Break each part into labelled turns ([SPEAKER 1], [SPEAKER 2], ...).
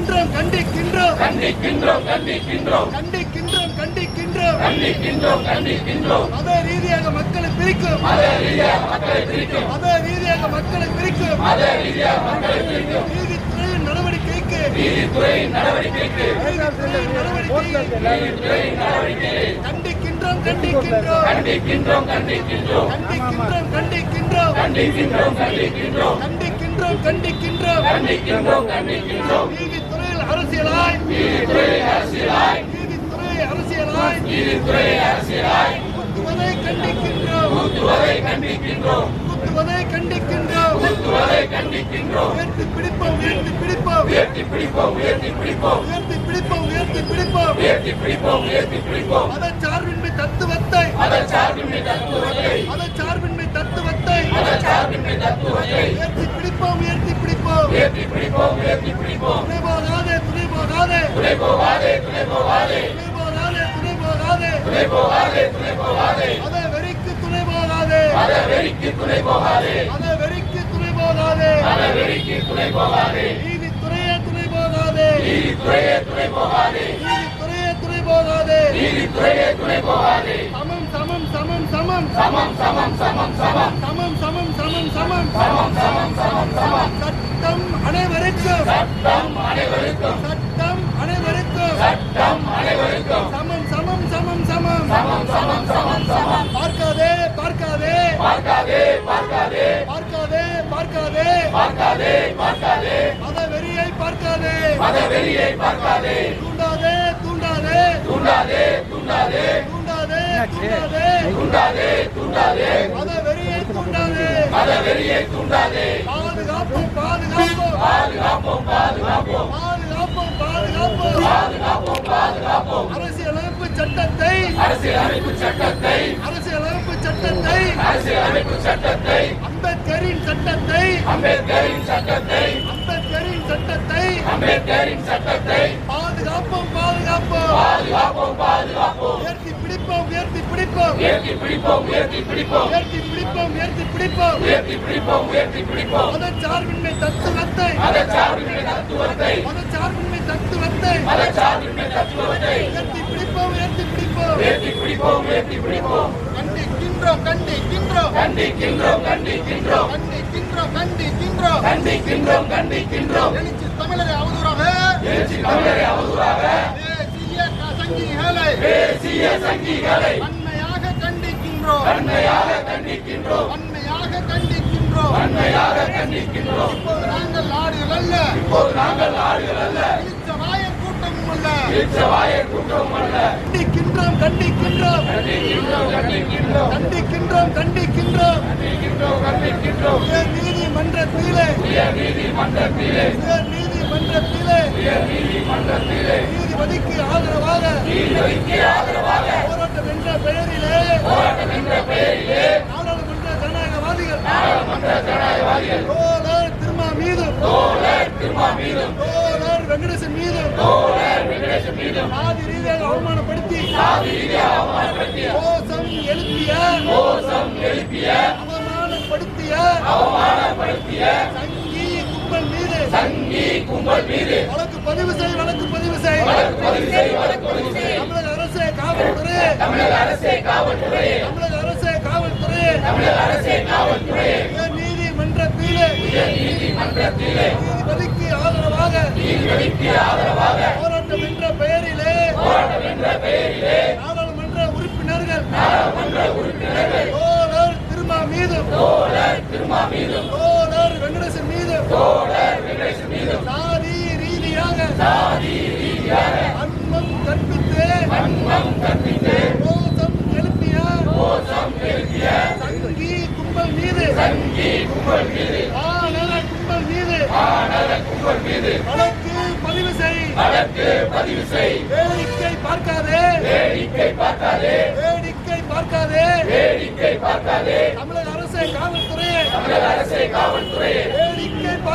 [SPEAKER 1] கண்டிக்கின்றோம் கண்டிக்கின்றோம்
[SPEAKER 2] கண்டிக்கின்றோம் கண்டிக்கின்றோம்
[SPEAKER 1] கண்டிக்கின்றோம் கண்டிக்கின்றோம்
[SPEAKER 2] கண்டிக்கின்றோம் கண்டிக்கின்றோம்
[SPEAKER 1] மத ரீதியாக மக்களை பிரிக்கும்
[SPEAKER 2] மத ரீதியாக மக்களை பிரிக்கும்
[SPEAKER 1] மத ரீதியாக மக்களை பிரிக்கும்
[SPEAKER 2] மத ரீதியாக மக்களை பிரிக்கும்
[SPEAKER 1] நீதித்துறையின் நடவடிக்கைக்கு
[SPEAKER 2] நீதித்துறையின் நடவடிக்கைக்கு
[SPEAKER 1] நீதித்துறையின்
[SPEAKER 2] நடவடிக்கையை
[SPEAKER 1] கண்டிக்கின்றோம் கண்டிக்கின்றோம்
[SPEAKER 2] கண்டிக்கின்றோம் கண்டிக்கின்றோம்
[SPEAKER 1] கண்டிக்கின்றோம் கண்டிக்கின்றோம்
[SPEAKER 2] கண்டிக்கின்றோம் கண்டிக்கின்றோம்
[SPEAKER 1] கண்டிக்கின்றோம் கண்டிக்கின்றோம்
[SPEAKER 2] கண்டிக்கின்றோம் கண்டிக்கின்றோம்
[SPEAKER 1] அரசியலாய்.
[SPEAKER 2] நீதித்துறை அரசியலாய்.
[SPEAKER 1] நீதித்துறை அரசியலாய்
[SPEAKER 2] நீதித்துறை அரசியலாய்
[SPEAKER 1] குத்துவதை கண்டிக்கின்றோம்
[SPEAKER 2] ஊத்துவதை கண்டிக்கின்றோம்.
[SPEAKER 1] குத்துவதை கண்டிக்கின்றோம்
[SPEAKER 2] ஊத்துவதை கண்டிக்கின்றோம்.
[SPEAKER 1] உயர்த்தி பிடிப்போம் உயர்த்தி பிடிப்போம்.
[SPEAKER 2] உயர்த்தி பிடிப்போம் உயர்த்தி பிடிப்போம்.
[SPEAKER 1] உயர்த்தி பிடிப்போம் உயர்த்தி பிடிப்போம்
[SPEAKER 2] உயர்த்தி பிடிப்போம் உயர்த்தி பிடிப்போம்
[SPEAKER 1] மதச்சார்பின்மை தத்துவத்தை
[SPEAKER 2] மதச்சார்பின்மை தத்துவத்தை.
[SPEAKER 1] மதச்சார்பின்மை தத்துவத்தை.
[SPEAKER 2] மதச்சார்பின்மை தத்துவத்தை
[SPEAKER 1] உயர்த்தி பிடிப்போம் உயர்த்தி பிடிப்போம்
[SPEAKER 2] உயர்த்தி பிடிப்போம் உயர்த்தி பிடிப்போம்
[SPEAKER 1] துணை போகாதே துணை போகாதே
[SPEAKER 2] துணை போகாதே துணை போகாதே
[SPEAKER 1] துணை போகாதே துணை போகாதே
[SPEAKER 2] துணை போகாதே துணை போகாதே
[SPEAKER 1] மத வெறிக்கு துணை போகாதே
[SPEAKER 2] மத வெறிக்கு துணை போகாதே
[SPEAKER 1] மத வெறிக்கு துணை போகாதே
[SPEAKER 2] மத வெறிக்கு துணை போகாதே
[SPEAKER 1] நீதித்துறையே துணை போகாதே
[SPEAKER 2] நீதித்துறையே துணை போகாதே
[SPEAKER 1] நீதித்துறையே துணை போகாதே
[SPEAKER 2] நீதித்துறையே துணை போகாதே
[SPEAKER 1] சமம் சமம் சமம் சமம்
[SPEAKER 2] சமம் சமம் சமம் சமம்
[SPEAKER 1] சமம் சமம் சமம் சமம்
[SPEAKER 2] சமம் சமம் சமம்
[SPEAKER 1] சட்டம் அனைவருக்கும்
[SPEAKER 2] சட்டம் அனைவருக்கும்
[SPEAKER 1] சட்டம் அனைவருக்கும்
[SPEAKER 2] சட்டம் அனைவருக்கும்
[SPEAKER 1] சமம் சமம் சமம் சமம்
[SPEAKER 2] சமம் சமம் சமம் சமம்
[SPEAKER 1] பார்க்காதே பார்க்காதே
[SPEAKER 2] பார்க்காதே பார்க்காதே
[SPEAKER 1] பார்க்காதே பார்க்காதே
[SPEAKER 2] பார்க்காதே பார்க்காதே
[SPEAKER 1] மத வெறியை பார்க்காதே
[SPEAKER 2] மத வெறியை பார்க்காதே
[SPEAKER 1] தூண்டாதே தூண்டாதே
[SPEAKER 2] தூண்டாதே தூண்டாதே
[SPEAKER 1] என்னாச்சு தூண்டாதே
[SPEAKER 2] தூண்டாதே
[SPEAKER 1] மத வெறியை தூண்டாதே.
[SPEAKER 2] மத வெறியை தூண்டாதே.
[SPEAKER 1] பாதுகாப்போம் பாதுகாப்போம்.
[SPEAKER 2] பாதுகாப்போம் பாதுகாப்போம்.
[SPEAKER 1] பாதுகாப்போம் பாதுகாப்போம்.
[SPEAKER 2] பாதுகாப்போம்
[SPEAKER 1] அரசியலமைப்பு சட்டத்தை
[SPEAKER 2] அரசியலமைப்பு சட்டத்தை
[SPEAKER 1] அரசியலமைப்பு சட்டத்தை
[SPEAKER 2] அரசியலமைப்பு சட்டத்தை
[SPEAKER 1] அம்பேத்கரின் சட்டத்தை
[SPEAKER 2] அம்பேத்கரின் சட்டத்தை
[SPEAKER 1] அம்பேத்கரின் சட்டத்தை
[SPEAKER 2] அம்பேத்கரின் சட்டத்தை
[SPEAKER 1] பாதுகாப்போம் பாதுகாப்போம்.
[SPEAKER 2] பாதுகாப்போம் பாதுகாப்போம்.
[SPEAKER 1] உயர்த்தி பிடிப்போம். உயர்த்தி பிடிப்போம்
[SPEAKER 2] உயர்த்தி பிடிப்போம். உயர்த்தி பிடிப்போம்
[SPEAKER 1] உயர்த்தி பிடிப்போம். உயர்த்தி பிடிப்போம்
[SPEAKER 2] உயர்த்தி பிடிப்போம். பிடிப்போம்
[SPEAKER 1] மதச்சார்பின்மை தத்துவத்தை.
[SPEAKER 2] மதச்சார்பின்மை தத்துவத்தை.
[SPEAKER 1] மதச்சார்பின்மை தத்துவத்தை.
[SPEAKER 2] மதச்சார்பின்மை தத்துவத்தை.
[SPEAKER 1] உயர்த்தி பிடிப்போம் உயர்த்தி பிடிப்போம்.
[SPEAKER 2] உயர்த்தி பிடிப்போம் உயர்த்தி பிடிப்போம்.
[SPEAKER 1] கண்டிக்கின்றோம் கண்டிக்கின்றோம்.
[SPEAKER 2] கண்டிக்கின்றோம் கண்டிக்கின்றோம்.
[SPEAKER 1] கண்டிக்கின்றோம் கண்டிக்கின்றோம்.
[SPEAKER 2] கண்டிக்கின்றோம் கண்டிக்கின்றோம்.
[SPEAKER 1] எழுச்சி தமிழரை அவதூறாக.
[SPEAKER 2] எழுச்சி தமிழரை அவதூறாக.
[SPEAKER 1] சங்கிகளை.
[SPEAKER 2] தேசிய சங்கிகளை.
[SPEAKER 1] வன்மையாக கண்டிக்கின்றோம்.
[SPEAKER 2] வன்மையாக கண்டிக்கின்றோம்.
[SPEAKER 1] வன்மையாக கண்டிக்கின்றோம்.
[SPEAKER 2] வன்மையாக கண்டிக்கின்றோம்.
[SPEAKER 1] இப்போது நாங்கள் நாடுகள் அல்ல.
[SPEAKER 2] இப்போது நாங்கள் ஆடுகள் அல்ல.
[SPEAKER 1] இழிச்ச வாயர் கூட்டமும் அல்ல.
[SPEAKER 2] இச்சவாய கூட்டம் அல்ல.
[SPEAKER 1] கண்டிக்கின்றோம் கண்டிக்கின்றோம்.
[SPEAKER 2] கண்டிக்கின்றோம் கண்டிக்கின்றோம்.
[SPEAKER 1] கண்டிக்கின்றோம் கண்டிக்கின்றோம்.
[SPEAKER 2] கண்டிக்கின்றோம் கண்டிக்கின்றோம்.
[SPEAKER 1] நீதிமன்றத்திலே
[SPEAKER 2] நீதிமன்றத்திலே
[SPEAKER 1] உயர் நீதிமன்றத்திலே
[SPEAKER 2] உயர் நீதிமன்றத்திலே
[SPEAKER 1] நீதிபதிக்கு ஆதரவாக
[SPEAKER 2] நீதிபதிக்கு ஆதரவாக
[SPEAKER 1] போராட்டம் என்ற பெயரிலே
[SPEAKER 2] போராட்டம் என்ற பெயரிலே
[SPEAKER 1] நாடாளுமன்ற ஜனநாயகவாதிகள்
[SPEAKER 2] நாடாளுமன்ற ஜனநாயகவாதிகள்
[SPEAKER 1] தோழர் திருமா மீதும்
[SPEAKER 2] தோழர் திருமா மீதும்
[SPEAKER 1] தோழர் வெங்கடேசன் மீதும்
[SPEAKER 2] தோழர் வெங்கடேசன் மீதும்
[SPEAKER 1] சாதி ரீதியாக அவமானப்படுத்தி
[SPEAKER 2] சாதி ரீதியாக அவமானப்படுத்திய
[SPEAKER 1] கோஷம் எழுப்பிய
[SPEAKER 2] கோஷம் எழுப்பிய
[SPEAKER 1] அவமானப்படுத்திய
[SPEAKER 2] அவமானப்படுத்திய
[SPEAKER 1] கும்பல் மீது.
[SPEAKER 2] சங்கி கும்பல் மீது.
[SPEAKER 1] வழக்கு பதிவு செய் வழக்கு பதிவு செய்.
[SPEAKER 2] வழக்கு பதிவு செய் வழக்கு பதிவு செய்.
[SPEAKER 1] தமிழக அரசே காவல்துறை.
[SPEAKER 2] தமிழக அரசே காவல்துறையே
[SPEAKER 1] தமிழக அரசே காவல்துறை.
[SPEAKER 2] தமிழக அரசே காவல்துறையே
[SPEAKER 1] உயர் நீதிமன்றத்திலே
[SPEAKER 2] நீதிமன்றத்திலே
[SPEAKER 1] நீதிபதிக்கு ஆதரவாக.
[SPEAKER 2] நீதிபதிக்கு ஆதரவாக.
[SPEAKER 1] போராட்டம் என்ற பெயரிலே.
[SPEAKER 2] போராட்டம் என்ற பெயரிலே.
[SPEAKER 1] நாடாளுமன்ற உறுப்பினர்கள்.
[SPEAKER 2] நாடாளுமன்ற உறுப்பினர்கள்.
[SPEAKER 1] தோழர் திருமா மீதும்.
[SPEAKER 2] தோழர் திருமா மீதும்
[SPEAKER 1] தோழர் வெங்கடேசன் மீதும்
[SPEAKER 2] தோழர் வெங்கடேசன் மீதும்
[SPEAKER 1] சாதி ரீதியாக
[SPEAKER 2] சாதி ரீதியாக
[SPEAKER 1] வன்மம் கற்பித்து
[SPEAKER 2] அன்பம் கற்பித்து
[SPEAKER 1] கோஷம் எழுப்பிய
[SPEAKER 2] கோஷம் எழுப்பிய
[SPEAKER 1] சங்கி கும்பல் மீது
[SPEAKER 2] சங்கி கும்பல் மீது
[SPEAKER 1] ஆனர கும்பல் மீது
[SPEAKER 2] ஆனர கும்பல் மீது
[SPEAKER 1] வழக்கு பதிவு செய்
[SPEAKER 2] வழக்கு பதிவு செய்
[SPEAKER 1] வேடிக்கை பார்க்காதே
[SPEAKER 2] வேடிக்கை பார்க்காதே
[SPEAKER 1] வேடிக்கை பார்க்காதே
[SPEAKER 2] வேடிக்கை பார்க்காதே
[SPEAKER 1] தமிழக அரசு காவல்துறை
[SPEAKER 2] தமிழக அரசு காவல்துறை
[SPEAKER 1] வேடிக்கை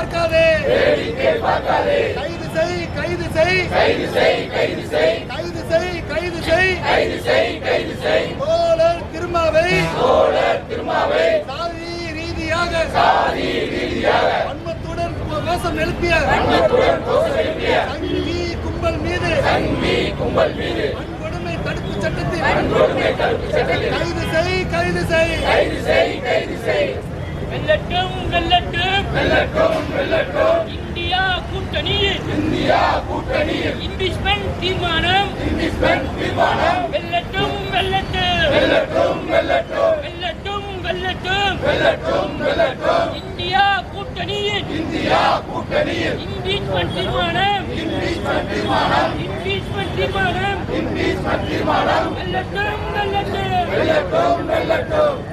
[SPEAKER 1] பார்க்காதே.
[SPEAKER 2] வேடிக்கை பார்க்காதே.
[SPEAKER 1] கைது செய் கைது செய்.
[SPEAKER 2] கைது செய் கைது செய்.
[SPEAKER 1] கைது செய் கைது செய்.
[SPEAKER 2] கைது செய் கைது செய்.
[SPEAKER 1] தோழர் திருமாவை
[SPEAKER 2] தோழர் திருமாவை
[SPEAKER 1] சாதி ரீதியாக.
[SPEAKER 2] சாதி ரீதியாக.
[SPEAKER 1] வன்மத்துடன் கோஷம் எழுப்பிய.
[SPEAKER 2] வன்மத்துடன் கோஷம் எழுப்பிய.
[SPEAKER 1] சங்கி கும்பல் மீது.
[SPEAKER 2] சங்கி கும்பல் மீது.
[SPEAKER 1] வன்கொடுமை தடுப்பு சட்டத்தில்.
[SPEAKER 2] வன்கொடுமை தடுப்பு சட்டத்தில்.
[SPEAKER 1] கைது செய் கைது செய்.
[SPEAKER 2] கைது செய் கைது செய்.
[SPEAKER 3] வெல்லட்டும் வெல்லட்டும்.
[SPEAKER 2] வெல்லட்டும் வெல்லட்டும்.
[SPEAKER 3] இந்தியா கூட்டணியில்.
[SPEAKER 2] இந்தியா கூட்டணியில்.
[SPEAKER 3] இம்பிச்மெண்ட் தீர்மானம்.
[SPEAKER 2] இந்திஸ்பெண்ட் தீர்மானம்.
[SPEAKER 3] வெல்லட்டும் வெல்லட்டும்.
[SPEAKER 2] வெல்லட்டும் வெல்லட்டும்.
[SPEAKER 3] வெல்லட்டும் வெல்லட்டும்.
[SPEAKER 2] வெல்லட்டும் வெல்லட்டும்.
[SPEAKER 3] இந்தியா கூட்டணியில்.
[SPEAKER 2] இந்தியா கூட்டணியில்.
[SPEAKER 3] இம்பீச்மெண்ட் தீர்மானம்.
[SPEAKER 2] இம்பீச்மெண்ட் தீர்மானம்.
[SPEAKER 3] இம்பீச்மெண்ட் தீர்மானம்.
[SPEAKER 2] இம்பீச்மெண்ட் தீர்மானம்.
[SPEAKER 3] வெல்லட்டும் வெல்லட்டும்.
[SPEAKER 2] வெல்லட்டும் வெல்லட்டும்.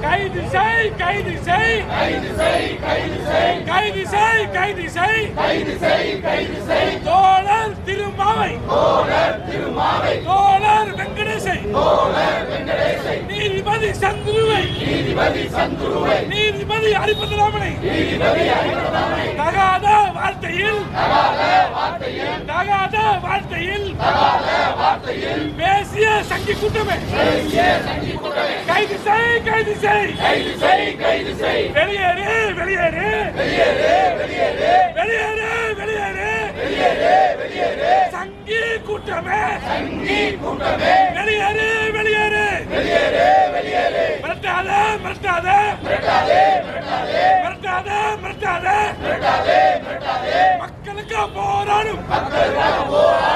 [SPEAKER 3] கைது செய் கைது செய்.
[SPEAKER 2] கைது செய் கைது செய்.
[SPEAKER 3] கைது செய் கைது செய்.
[SPEAKER 2] கைது செய் கைது செய்.
[SPEAKER 3] தோழர் திருமாவை.
[SPEAKER 2] தோழர் திருமாவை.
[SPEAKER 3] தோழர் வெங்கடேசை.
[SPEAKER 2] தோழர் வெங்கடேசை.
[SPEAKER 3] நீதிபதி சந்துருவை.
[SPEAKER 2] நீதிபதி சந்துருவை.
[SPEAKER 3] நீதிபதி ஹரிபத்ராமனை
[SPEAKER 2] நீதிபதி அறிவதாமை
[SPEAKER 3] தகாத வார்த்தையில்.
[SPEAKER 2] தகாத வார்த்தையில்.
[SPEAKER 3] தகாத வார்த்தையில்.
[SPEAKER 2] தகாத
[SPEAKER 3] பேசிய சங்கி கூட்டமே. கைது செய் கைது செய்.
[SPEAKER 2] கைது செய் கைது செய்
[SPEAKER 3] வெளியேறு வெளியேறு.
[SPEAKER 2] வெளியேறு வெளியேறு.
[SPEAKER 3] வெளியேறு வெளியேறு
[SPEAKER 2] வெளியேறு வெளியேறு
[SPEAKER 3] சங்கி கூட்டமே.
[SPEAKER 2] சங்கி கூட்டமே
[SPEAKER 3] வெளியேறு வெளியேறு.
[SPEAKER 2] வெளியேறு வெளியேறு
[SPEAKER 3] மிரட்டாத மிரட்டாத.
[SPEAKER 2] மிரட்டாதே மிரட்டாதே.
[SPEAKER 3] மிரட்டாத மிரட்டாத
[SPEAKER 2] மிரட்டாதே மிரட்டாதே
[SPEAKER 3] மக்களுக்கு போராடும்
[SPEAKER 2] மக்களுக்கு போராடும்.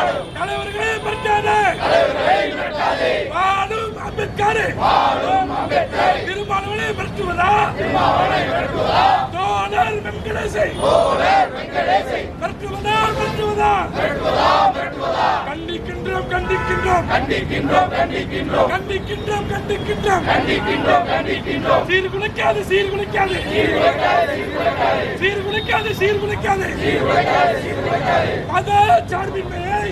[SPEAKER 3] வாழும் அம்பேத்கர்.
[SPEAKER 2] வாழும் அம்பேத்கர்.
[SPEAKER 3] திருமாவளவனை மிரட்டுவதா?
[SPEAKER 2] திருமாவளை மிரட்டுவதா?
[SPEAKER 3] தோழர் வெங்கடேசை.
[SPEAKER 2] தோழர் வெங்கடேசை.
[SPEAKER 3] மிரட்டுவதா? மிரட்டுவதா
[SPEAKER 2] மிரட்டுவதா
[SPEAKER 3] கண்டிக்கின்றோம் கண்டிக்கின்றோம்
[SPEAKER 2] கண்டிக்கின்றோம். கண்டிக்கின்றோம்
[SPEAKER 3] கண்டிக்கின்றோம் கண்டிக்கின்றோம்
[SPEAKER 2] கண்டிக்கின்றோம் கண்டிக்கின்றோம்
[SPEAKER 3] சீர்குலைக்காது சீர்குலைக்காது சீர்குலைக்காது சீர்குலைக்காது மத சார்பின்மையை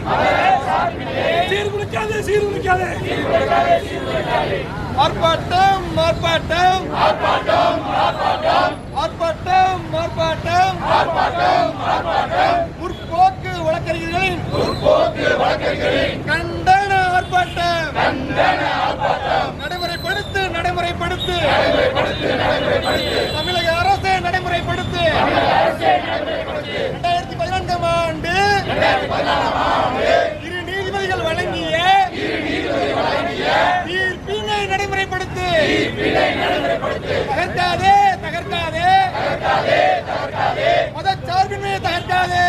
[SPEAKER 3] சீர்குலைக்காது சீர்குலைக்காது
[SPEAKER 1] ஆர்ப்பாட்டம் ஆர்ப்பாட்டம்
[SPEAKER 2] ஆர்ப்பாட்டம் ஆர்ப்பாட்டம்.
[SPEAKER 1] ஆர்ப்பாட்டம் ஆர்ப்பாட்டம்.
[SPEAKER 2] ஆர்ப்பாட்டம் ஆர்ப்பாட்டம்
[SPEAKER 1] முற்போக்கு வழக்கறிஞர்களின்
[SPEAKER 2] முற்போக்கு வழக்கறிஞரின்
[SPEAKER 1] கண்டன ஆர்ப்பாட்டம்
[SPEAKER 2] கண்டன ஆர்ப்பாட்டம்
[SPEAKER 1] நடைமுறைப்படுத்து நடைமுறைப்படுத்து. தமிழக அரசை நடைமுறைப்படுத்து. இரண்டாயிரத்தி பதினான்காம் ஆண்டு இரு நீதிபதிகள் வழங்கிய தீர்ப்பினை நடைமுறைப்படுத்து. தகர்த்தாதே தகர்க்காதே. மதச்சார்பின்மையை தகர்க்காதே.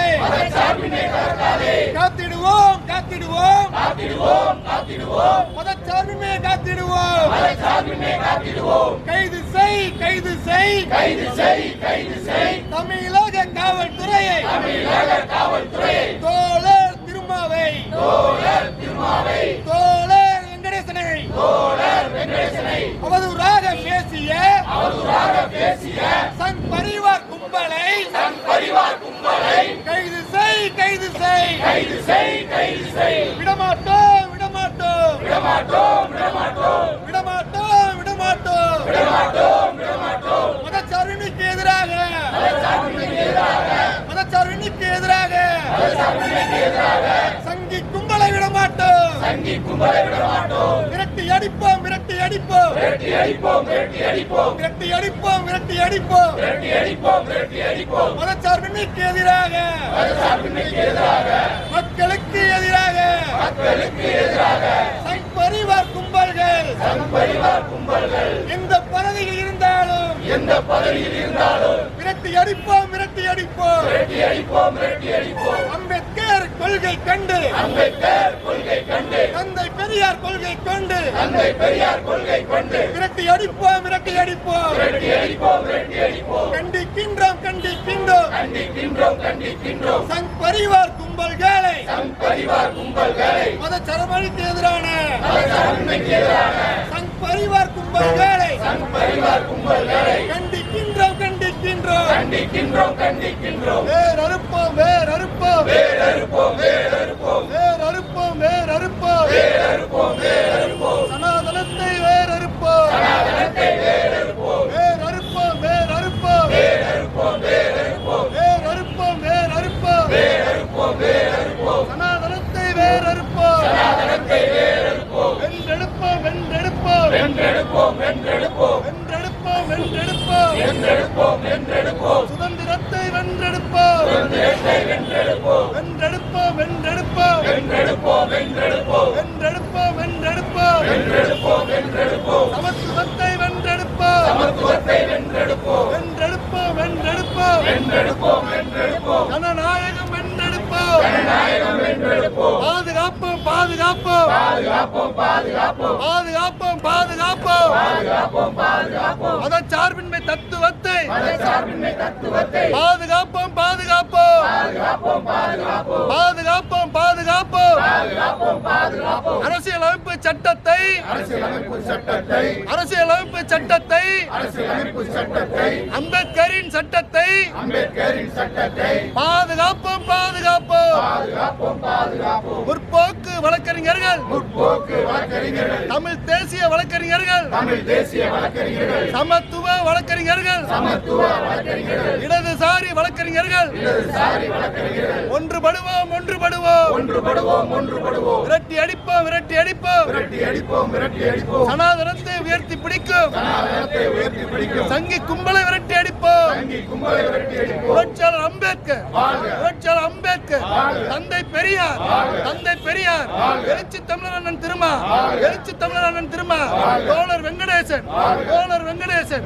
[SPEAKER 1] காத்திடுவோம் காத்திடுவோம்
[SPEAKER 2] காத்திடுவோம் காத்திடுவோம்.
[SPEAKER 1] மதச்சார்பின்மையை காத்திடுவோம்.
[SPEAKER 2] சார்பினை காத்திடுவோம்.
[SPEAKER 1] கைது செய் கைது செய்.
[SPEAKER 2] கைது செய் கைது செய்.
[SPEAKER 1] தமிழக காவல்துறையை.
[SPEAKER 2] தமிழக காவல்துறையை.
[SPEAKER 1] தோழர் திருமாவை.
[SPEAKER 2] தோழர் திருமாவை.
[SPEAKER 1] தோழர் வெங்கடேசனை.
[SPEAKER 2] தோழர் வெங்கடேசனை.
[SPEAKER 1] அவதூறாக பேசிய.
[SPEAKER 2] அவதூறாக பேசிய.
[SPEAKER 1] சங் பரிவார் கும்பலை.
[SPEAKER 2] தன் பரிவார் கும்பலை.
[SPEAKER 1] கைது செய் கைது செய்.
[SPEAKER 2] கைது செய் கைது செய்.
[SPEAKER 1] விடமாட்டோம். விடமாட்டோம்
[SPEAKER 2] விடமாட்டோம். விடமாட்டோம்
[SPEAKER 1] விடமாட்டோம். விடமாட்டோம்
[SPEAKER 2] விடமாட்டோம். விடமாட்டோம்
[SPEAKER 1] மதச்சார்பின்மைக்கு எதிராக. மதச்சார்பின்மைக்கு எதிராக. சங்கி கும்பலை விடமாட்டோம்.
[SPEAKER 2] சங்கி கும்பலை விடமாட்டோம்.
[SPEAKER 1] விரட்டி அடிப்போம் விரட்டி அடிப்போம்.
[SPEAKER 2] விரட்டி அடிப்போம் விரட்டி அடிப்போம்.
[SPEAKER 1] விரட்டி அடிப்போம் விரட்டி அடிப்போம்.
[SPEAKER 2] விரட்டி அடிப்போம் விரட்டி அடிப்போம்.
[SPEAKER 1] மதச்சார்பின்மைக்கு எதிராக.
[SPEAKER 2] மதசார்பின்மைக்கு எதிராக.
[SPEAKER 1] மக்களுக்கு எதிராக.
[SPEAKER 2] மக்களுக்கு எதிராக
[SPEAKER 1] சங் பரிவார் கும்பல்கள்
[SPEAKER 2] தன் பரிவார் கும்பல்கள்
[SPEAKER 1] எந்த பதவியில் இருந்தாலும்
[SPEAKER 2] எந்த பதவியில் இருந்தாலும்
[SPEAKER 1] விரட்டி அடிப்போம் விரட்டி அடிப்போம்.
[SPEAKER 2] விரட்டி அடிப்போம் விரட்டி அடிப்போம்.
[SPEAKER 1] அம்பேத்கர் கொள்கை கண்டு.
[SPEAKER 2] அம்பேத்கர் கொள்கை கண்டு.
[SPEAKER 1] தந்தை பெரியார் கொள்கை கொண்டு.
[SPEAKER 2] தந்தை பெரியார் கொள்கை கொண்டு.
[SPEAKER 1] விரட்டி அடிப்போம் விரட்டி அடிப்போம்.
[SPEAKER 2] விரட்டி அடிப்போம் விரட்டி அடிப்போம்.
[SPEAKER 1] கண்டிக்கின்றோம் கண்டிக்கின்றோம்.
[SPEAKER 2] கண்டிக்கின்றோம் கண்டிக்கின்றோம்.
[SPEAKER 1] சங் பரிவார் கும்பல்களை
[SPEAKER 2] பரிவார் கும்பல்களை.
[SPEAKER 1] மதச்சரமணிக்கு எதிரான
[SPEAKER 2] மதசார்பின்மைக்கு எதிராக
[SPEAKER 1] சங் பரிவார் கும்பல்களை.
[SPEAKER 2] தன் பரிவார் கும்பல்களை.
[SPEAKER 1] கண்டிக்கின்றோம் கண்டிக்கின்றோம்.
[SPEAKER 2] கண்டிக்கின்றோம் கண்டிக்கின்றோம்.
[SPEAKER 1] வேர் அறுப்போம் வேர் அறுப்போம்.
[SPEAKER 2] வேறறுப்போம் வேறறுப்போம்
[SPEAKER 1] வேர் அறுப்போம். வேர் அறுப்போம்
[SPEAKER 2] வேறறுப்போம் வேறறுப்போம்
[SPEAKER 1] சனாதனத்தை வேர் அறுப்போம்
[SPEAKER 2] சனாதனத்தை வேறறுப்போம்
[SPEAKER 1] வேர் அறுப்போம் வேர் அறுப்போம்
[SPEAKER 2] வேறறுப்போம் வேறறுப்போம்
[SPEAKER 1] வேர் அறுப்போம் வேர் அறுப்போம்
[SPEAKER 2] வேறறுப்போம் வேறறுப்போம்
[SPEAKER 1] சனாதனத்தை வேர் அறுப்போம்
[SPEAKER 2] சனாதனத்தை வேறறுப்போம்
[SPEAKER 1] வென்றெடுப்போம் வென்றெடுப்போம்
[SPEAKER 2] வென்றெடுப்போம் வென்றெடுப்போம்.
[SPEAKER 1] வென்றெடுப்போம் வென்றெடுப்போம்.
[SPEAKER 2] வென்றெடுப்போம் வென்றெடுப்போம்.
[SPEAKER 1] சுதந்திரத்தை வென்றெடுப்போம்.
[SPEAKER 2] சுதந்திரத்தை வென்றெடுப்போம்.
[SPEAKER 1] வென்றெடுப்போம் வென்றெடுப்போம்.
[SPEAKER 2] வென்றெடுப்போம் வென்றெடுப்போம்.
[SPEAKER 1] வென்றெடுப்போம் வென்றெடுப்போம்.
[SPEAKER 2] வென்றெடுப்போம் வென்றெடுப்போம்.
[SPEAKER 1] சமத்துவத்தை வென்றெடுப்போம்.
[SPEAKER 2] சமத்துவத்தை வென்றெடுப்போம்.
[SPEAKER 1] வென்றெடுப்போம் வென்றெடுப்போம்.
[SPEAKER 2] வென்றெடுப்போம் வென்றெடுப்போம்.
[SPEAKER 1] ஜனநாயகம் வென்றெடுப்போம்.
[SPEAKER 2] ஜனநாயகம் வென்றெடுப்போம்.
[SPEAKER 1] பாதுகாப்போம் பாதுகாப்போம்.
[SPEAKER 2] பாதுகாப்போம் பாதுகாப்போம்.
[SPEAKER 1] பாதுகாப்போம் பாதுகாப்போம் மதச்சார்பின்மை தத்துவத்தை பாதுகாப்போம் பாதுகாப்போம்.
[SPEAKER 2] பாதுகாப்போம் பாதுகாப்போம்.
[SPEAKER 1] அரசியலமைப்பு சட்டத்தை
[SPEAKER 2] அரசியலமைப்பு சட்டத்தை
[SPEAKER 1] அம்பேத்கரின் சட்டத்தை பாதுகாப்போம் பாதுகாப்போம். முற்போக்கு வழக்கறிஞர்கள். தமிழ் தேசிய வழக்கறிஞர்கள். சமத்துவ வழக்கறிஞர்கள். இடதுசாரி வழக்கறிஞர்கள்.
[SPEAKER 2] வழக்கறிஞர்கள்
[SPEAKER 1] ஒன்றுபடுவோம் ஒன்றுபடுவோம்.
[SPEAKER 2] ஒன்றுபடுவோம் ஒன்றுபடுவோம்
[SPEAKER 1] விரட்டி அடிப்போம் விரட்டி அடிப்போம்.
[SPEAKER 2] விரட்டி அடிப்போம் விரட்டி அடிப்போம்
[SPEAKER 1] சனாதனத்தை உயர்த்தி பிடிக்கும்.
[SPEAKER 2] சனாதனத்தை உயர்த்தி பிடிக்கும்
[SPEAKER 1] சங்கி கும்பலை விரட்டி அடிப்போம்.
[SPEAKER 2] சங்கி கும்பலை விரட்டி அடிப்போம்
[SPEAKER 1] புரட்சியாளர் அம்பேத்கர். புரட்சியாளர் அம்பேத்கர். தந்தை பெரியார். தந்தை பெரியார். எழுச்சி தமிழர் அண்ணன் திருமா. எழுச்சி தமிழர் அண்ணன் திருமா. தோழர் வெங்கடேசன். தோழர் வெங்கடேசன்.